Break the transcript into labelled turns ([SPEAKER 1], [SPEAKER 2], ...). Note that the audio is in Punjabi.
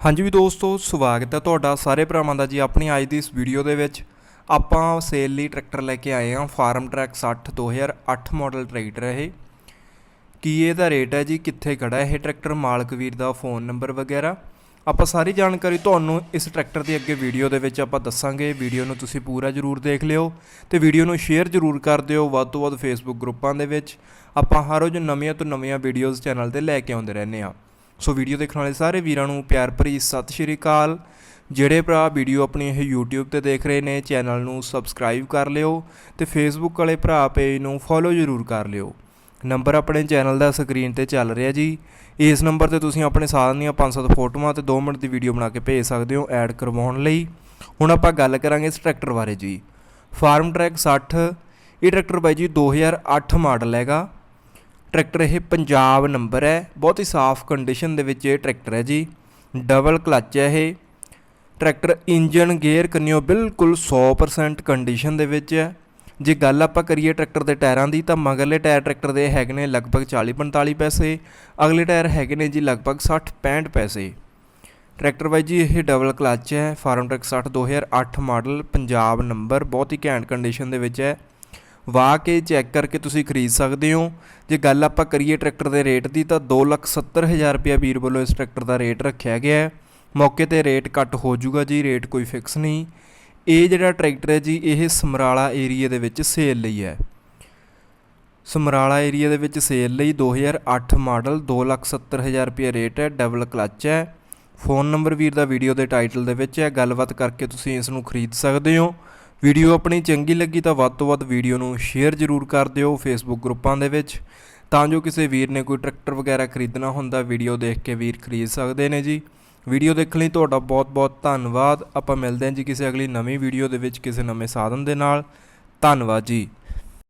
[SPEAKER 1] ਹਾਂਜੀ ਵੀ ਦੋਸਤੋ, ਸਵਾਗਤ ਹੈ ਤੁਹਾਡਾ ਸਾਰੇ ਭਰਾਵਾਂ ਦਾ ਜੀ ਆਪਣੀ ਅੱਜ ਦੀ ਇਸ ਵੀਡੀਓ ਦੇ ਵਿੱਚ। ਆਪਾਂ ਸੇਲ ਲਈ ਟਰੈਕਟਰ ਲੈ ਕੇ ਆਏ ਹਾਂ ਫਾਰਮ ਟਰੈਕ 60 2008 ਮਾਡਲ ਟਰੈਕਟਰ ਹੈ ਇਹ। ਕੀ ਇਹਦਾ ਰੇਟ ਹੈ ਜੀ, ਕਿੱਥੇ ਖੜਾ ਇਹ ਟਰੈਕਟਰ ਮਾਲਕ ਵੀਰ ਦਾ ਫੋਨ ਨੰਬਰ ਵਗੈਰਾ। ਆਪਾਂ ਸਾਰੀ ਜਾਣਕਾਰੀ ਤੁਹਾਨੂੰ ਇਸ ਟਰੈਕਟਰ ਦੀ ਅੱਗੇ ਵੀਡੀਓ ਦੇ ਵਿੱਚ ਆਪਾਂ ਦੱਸਾਂਗੇ। ਵੀਡੀਓ ਨੂੰ ਤੁਸੀਂ ਪੂਰਾ ਜ਼ਰੂਰ ਦੇਖ ਲਿਓ ਤੇ ਵੀਡੀਓ ਨੂੰ ਸ਼ੇਅਰ ਜ਼ਰੂਰ ਕਰ ਦਿਓ, ਵੱਧ ਤੋਂ ਵੱਧ ਫੇਸਬੁੱਕ ਗਰੁੱਪਾਂ ਦੇ ਵਿੱਚ। ਆਪਾਂ ਹਰ ਰੋਜ਼ ਨਵੀਆਂ ਤੋਂ ਨਵੀਆਂ ਵੀਡੀਓਜ਼ ਚੈਨਲ ਤੇ ਲੈ ਕੇ ਆਉਂਦੇ ਰਹਿੰਦੇ ਹਾਂ। ਸੋ ਵੀਡੀਓ ਦੇਖਣ ਵਾਲੇ ਸਾਰੇ ਵੀਰਾਂ ਨੂੰ ਪਿਆਰ ਭਰੀ ਸਤਿ ਸ਼੍ਰੀ ਅਕਾਲ। ਜਿਹੜੇ ਭਰਾ ਵੀਡੀਓ ਆਪਣੀ ਇਹ YouTube ਤੇ ਦੇਖ ਰਹੇ ਨੇ, ਚੈਨਲ ਨੂੰ ਸਬਸਕ੍ਰਾਈਬ ਕਰ ਲਿਓ ਤੇ Facebook ਵਾਲੇ ਭਰਾ ਪੇਜ ਨੂੰ ਫੋਲੋ ਜ਼ਰੂਰ ਕਰ ਲਿਓ। ਨੰਬਰ ਆਪਣੇ ਚੈਨਲ ਦਾ ਸਕਰੀਨ ਤੇ ਚੱਲ ਰਿਹਾ ਜੀ। ਇਸ ਨੰਬਰ ਤੇ ਤੁਸੀਂ ਆਪਣੇ ਸਾਰਿਆਂ ਦੀਆਂ 500 ਫੋਟੋਆਂ ਤੇ 2 ਮਿੰਟ ਦੀ ਵੀਡੀਓ ਬਣਾ ਕੇ ਭੇਜ ਸਕਦੇ ਹੋ ਐਡ ਕਰਵਾਉਣ ਲਈ। ਹੁਣ ਆਪਾਂ ਗੱਲ ਕਰਾਂਗੇ ਇਸ ਟਰੈਕਟਰ ਬਾਰੇ ਜੀ। ਫਾਰਮ ਟਰੈਕ 60 ਇਹ ਟਰੈਕਟਰ ਬਾਈ ਜੀ 2008 ਮਾਡਲ ਹੈਗਾ। ਟਰੈਕਟਰ ਇਹ ਪੰਜਾਬ ਨੰਬਰ ਹੈ। ਬਹੁਤ ਹੀ ਸਾਫ਼ ਕੰਡੀਸ਼ਨ ਦੇ ਵਿੱਚ ਇਹ ਟਰੈਕਟਰ ਹੈ ਜੀ। ਡਬਲ ਕਲੱਚ ਹੈ ਇਹ। ਟਰੈਕਟਰ ਇੰਜਨ ਗੇਅਰ ਕੰਨਿਓ ਬਿਲਕੁਲ 100% ਕੰਡੀਸ਼ਨ ਦੇ ਵਿੱਚ ਹੈ। ਜੇ ਗੱਲ ਆਪਾਂ ਕਰੀਏ ਟਰੈਕਟਰ ਦੇ ਟਾਇਰਾਂ ਦੀ, ਤਾਂ ਮਗਰਲੇ ਟਾਇਰ ਟਰੈਕਟਰ ਦੇ ਹੈਗੇ ਨੇ ਲਗਭਗ 40-45 ਪੈਸੇ। ਅਗਲੇ ਟਾਇਰ ਹੈਗੇ ਨੇ ਜੀ ਲਗਭਗ 60-65 ਪੈਸੇ। ਟਰੈਕਟਰ ਬਾਈ ਜੀ, ਇਹ ਡਬਲ ਕਲੱਚ ਹੈ। Farmtrac 60 2008 model, Punjab number. ਬਹੁਤ ਹੀ ਘੈਂਟ ਕੰਡੀਸ਼ਨ ਦੇ ਵਿੱਚ ਹੈ। ਵਾਹ ਕੇ ਚੈੱਕ ਕਰਕੇ ਤੁਸੀਂ ਖਰੀਦ ਸਕਦੇ ਹੋ। ਜੇ ਗੱਲ ਆਪਾਂ ਕਰੀਏ ਟਰੈਕਟਰ ਦੇ ਰੇਟ ਦੀ, ਤਾਂ 270000 ਰੁਪਇਆ ਵੀਰ ਵੱਲੋਂ ਇਸ ਟਰੈਕਟਰ ਦਾ ਰੇਟ ਰੱਖਿਆ ਗਿਆ ਹੈ। ਮੌਕੇ ਤੇ ਰੇਟ ਘੱਟ ਹੋ ਜਾਊਗਾ ਜੀ, ਰੇਟ ਕੋਈ ਫਿਕਸ ਨਹੀਂ। ਇਹ ਜਿਹੜਾ ਟਰੈਕਟਰ ਹੈ ਜੀ, ਇਹ ਸਮਰਾਲਾ ਏਰੀਆ ਦੇ ਵਿੱਚ ਸੇਲ ਲਈ ਹੈ। ਸਮਰਾਲਾ ਏਰੀਆ ਦੇ ਵਿੱਚ ਸੇਲ ਲਈ 2008 ਮਾਡਲ 270000 ਰੁਪਏ ਰੇਟ ਹੈ, ਡਬਲ ਕਲੱਚ ਹੈ। ਫੋਨ ਨੰਬਰ ਵੀਰ ਦਾ ਵੀਡੀਓ ਦੇ ਟਾਈਟਲ ਦੇ ਵਿੱਚ ਹੈ। ਗੱਲਬਾਤ ਕਰਕੇ ਤੁਸੀਂ ਇਸ ਨੂੰ ਖਰੀਦ ਸਕਦੇ ਹੋ। ਵੀਡੀਓ ਆਪਣੀ ਚੰਗੀ ਲੱਗੀ ਤਾਂ ਵੱਧ ਤੋਂ ਵੱਧ ਵੀਡੀਓ ਨੂੰ ਸ਼ੇਅਰ ਜ਼ਰੂਰ ਕਰ ਦਿਓ ਫੇਸਬੁੱਕ ਗਰੁੱਪਾਂ ਦੇ ਵਿੱਚ। ਤਾਂ ਜੋ ਕਿਸੇ ਵੀਰ ਨੇ ਕੋਈ ਟਰੈਕਟਰ ਵਗੈਰਾ ਖਰੀਦਣਾ ਹੁੰਦਾ, ਵੀਡੀਓ ਦੇਖ ਕੇ ਵੀਰ ਖਰੀਦ ਸਕਦੇ ਨੇ ਜੀ। ਵੀਡੀਓ ਦੇਖਣ ਲਈ ਤੁਹਾਡਾ ਬਹੁਤ-ਬਹੁਤ ਧੰਨਵਾਦ। ਆਪਾਂ ਮਿਲਦੇ ਹਾਂ ਜੀ ਕਿਸੇ ਅਗਲੀ ਨਵੀਂ ਵੀਡੀਓ ਦੇ ਵਿੱਚ ਕਿਸੇ ਨਵੇਂ ਸਾਧਨ ਦੇ ਨਾਲ। ਧੰਨਵਾਦ ਜੀ।